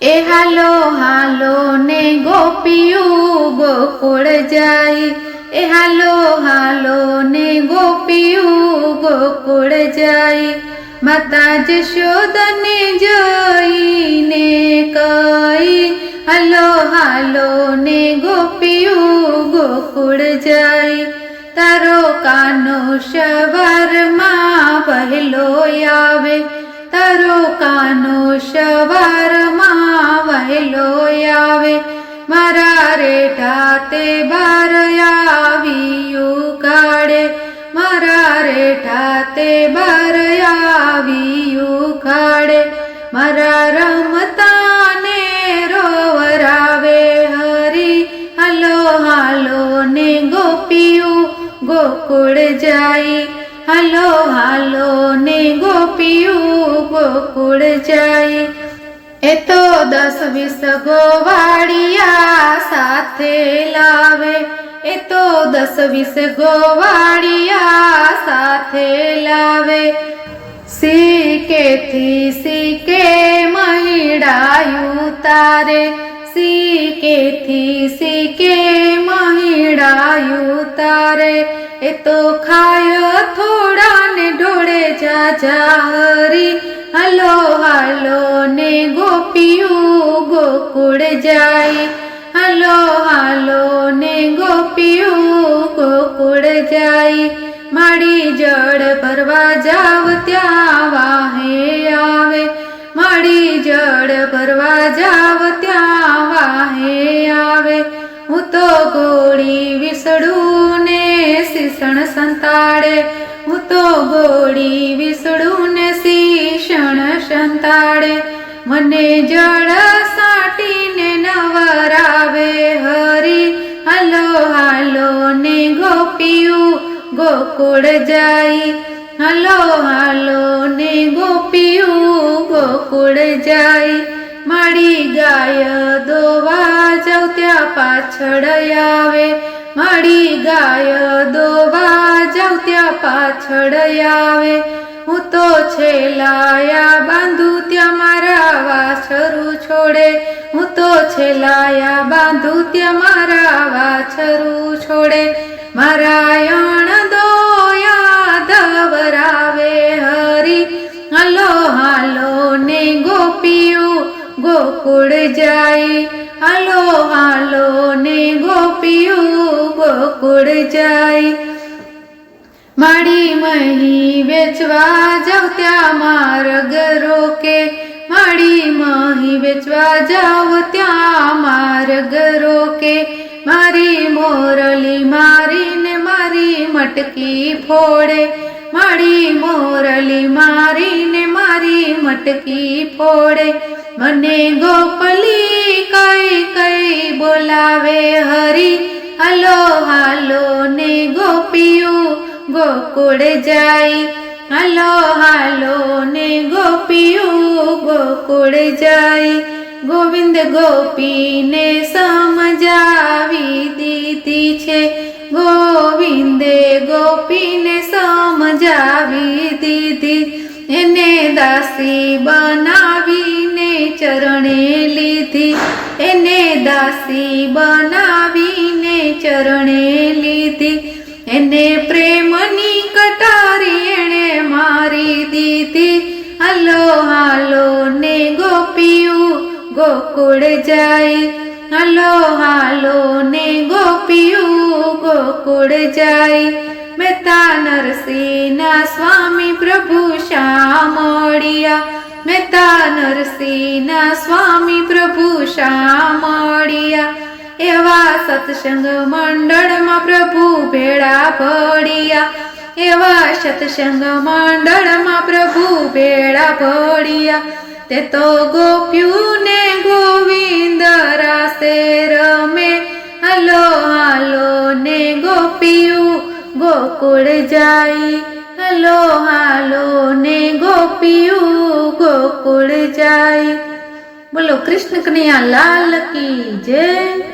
એ હાલો હાલો ને ગોપિયું ગોકુળ જાય. એ હાલો હાલો ને ગોપિયું ગોકુળ જાય. માતા જશોદને જોઈને કઈ. હાલો હાલો ને ગોપિયું ગોકુળ જાય. તારો કાનો સવારમાં વહેલો આવે. તારો કાનો સવારમાં વહેલો આવે. મારા રેઠા તે બાર આવ્યું કાળે. મારા રેઠા તે બાર આવ્યું કાળે. મારા રમતાને રોવરાવે હરી. હલો હાલો ને ગોપિયું ગોકુળ જાય. હાલો હાલો ને ગોપિયું ગોકુળ જાય. એ તો દસ વીસ ગોવાળિયા સાથે લાવે. એ તો દસ વીસ ગોવાળિયા સાથે લાવે. સીકેથી સીકે મહિડાયું તારે. સીકેથી સીકે મહિડાયું તારે. એ તો ખાય થોડા ને ઢોળે જા જા હાલો હાલો, ને ગોપીયું ગોકુળ જાય. હલો, હાલો, ને ગોપીયું ગોકુળ જાય. માડી જળ ભરવા જાવ ત્યાં વાહે આવે. માડી જળ ભરવા જાવ સંતાડે, હું તો ગોળી વિસડું ને શીષણ સંતાડે. મને જળ સાટીને નવરાવે હરી. હાલો હાલો, ને ગોપીયું ગોકુળ જાય. હાલો હાલો, ને ગોપીયું ગોકુળ જાય. માડી ગાય દોવા જાવ ત્યાં પાછળ આવે. માડી ગાય ત્યાં પાછળ આવે હું તો છેલાયા બાંધુ ત્યાં મારા વાછરું છોડે. હું તો છેલાયા બાંધુ ત્યાં મારા વાછરું છોડે. મારાયણ દોયા ધવરાવે હરી. હલો હાલો ને ગોપિયું ગોકુળ જાય. હાલો હાલો ને ગોપીયું ગોકુળ જાય. માડી મહી વેચવા જાવ ત્યાં માર્ગ રોકે માડી મહી વેચવા જાવ ત્યાં માર્ગ રોકે મારી મોરલી મારીને મારી મટકી ફોડે. મારી મોરલી મારીને મારી મટકી ફોડે. મને ગોપલી કઈ કઈ બોલાવે હરી. હલો હાલો ને ગોપિયું ગોકુળ જાય? હાલો હાલો ને ગોપીઓ ગોકુળ જાય? ગોવિંદ ગોપીને સમજાવી દીધી છે. ગોવિંદે ગોપીને સમજાવી દીધી. એને દાસી બનાવીને ચરણે લીધી. એને દાસી બનાવીને ચરણે લીધી. એને પ્રેમની કટારી એણે મારી દીધી. હાલો હાલો, ને ગોપીયું ગોકુળ જાય. હાલો હાલો, ને ગોપીયું ગોકુળ જાય. મેતા નરસિંહના સ્વામી પ્રભુ શામળિયા. મેતા નરસિંહના સ્વામી પ્રભુ શામળિયા. એવા સત્સંગ મંડળમાં પ્રભુ ભેળા પડ્યા એવા સત્સંગ મંડળમાં પ્રભુ ભેળા પડ્યા તે તો ગોપ્યું ને ગોવિંદ રાસે રમે. હલો, હાલો ને ગોપિયું ગોકુળ જાય. હલો, હાલો ને ગોપિયું ગોકુળ જાય. બોલો, કૃષ્ણ કનૈયા, લાલ કી જય.